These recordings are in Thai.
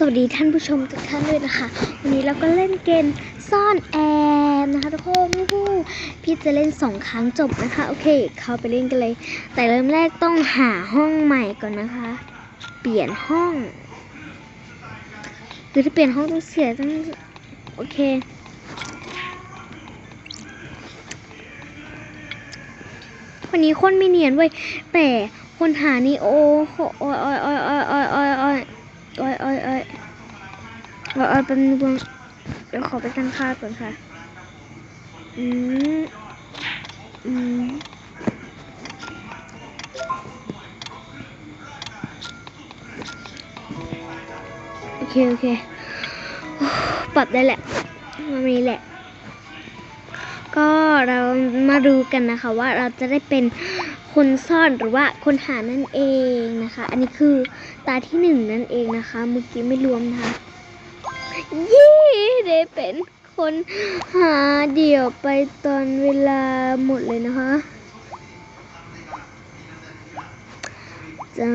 สวัสดีท่านผู้ชมทุกท่านด้วยนะคะ วันนี้เราก็เล่นเกมซ่อนแอบนะคะทุกคนพี่จะเล่นสองครั้งจบนะคะ โอเค เข้าไปเล่นกันเลย แต่เริ่มแรกต้องหาห้องใหม่ก่อนนะคะ เปลี่ยนห้องคือถ้าเปลี่ยนห้องต้องเสียต้องโอเควันนี้คนไม่เนียนเว้ยแต่คนหานี่โอ้โหโอ้ยโอ้ยโอ้ยโอ้ยโอ้ยโอ้ยโอ้ย อ้ยโอ้ยโอ้ยโอ้ยโอ้ยแป๊บนึงเดี๋ยวขอไปตั้งค่าก่อนค่ะ อืม อืมโอเค โอเค ปรับได้แหละมันมีแหละ ก็เรามาดูกันนะคะว่าเราจะได้เป็นคนซ่อนหรือว่าคนหานั่นเองนะคะ อันนี้คือตาที่หนึ่งนั่นเองนะคะ เมื่อกี้ไม่รวมนะคะ ยี่ได้เป็นคนหาเดี่ยวไปตอนเวลาหมดเลยนะคะจะ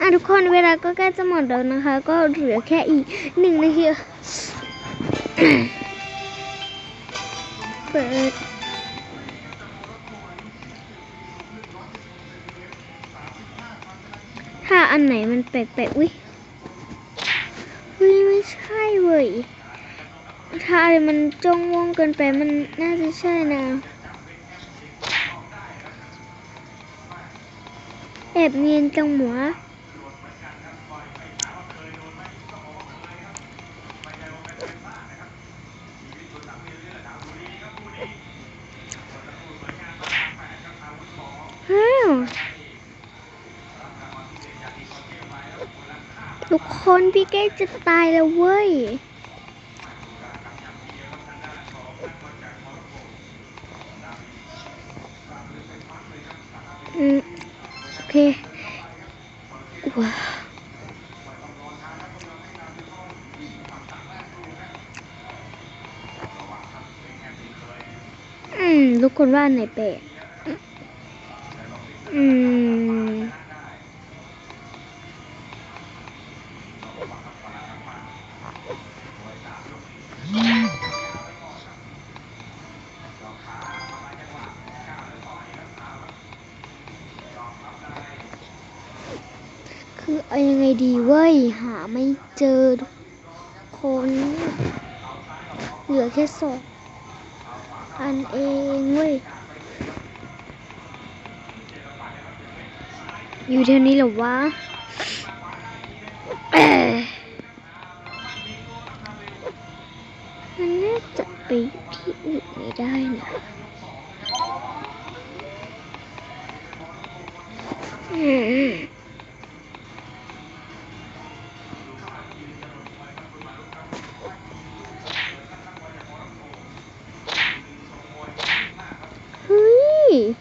อะทุกคนเวลาก็ใกล้จะหมดแล้วนะคะ ก็เหลือแค่อีกหนึ่งนาทีเปิดถ้าอันไหนมันแปลกๆ อุ้ย ฮ้ยไม่ใช่เว้ยถ้าอะไรมันจ้องวงเกินไปมันน่าจะใช่นะ แอบเนียนจังหัวะาวทุก คนพี่แก้จะตายแล้วเว้ย อืม โอเคว้าวอืม ทุกคนว่าอันไหนเป๊ะอืม คือเอายังไงดีเว้ย หาไม่เจอทุกคน เหลือแค่สองอันเองเว้ย อยู่แถวนี้เหรอวะมันน่าจะไปที่อื่นไม่ได้นะอืม tree.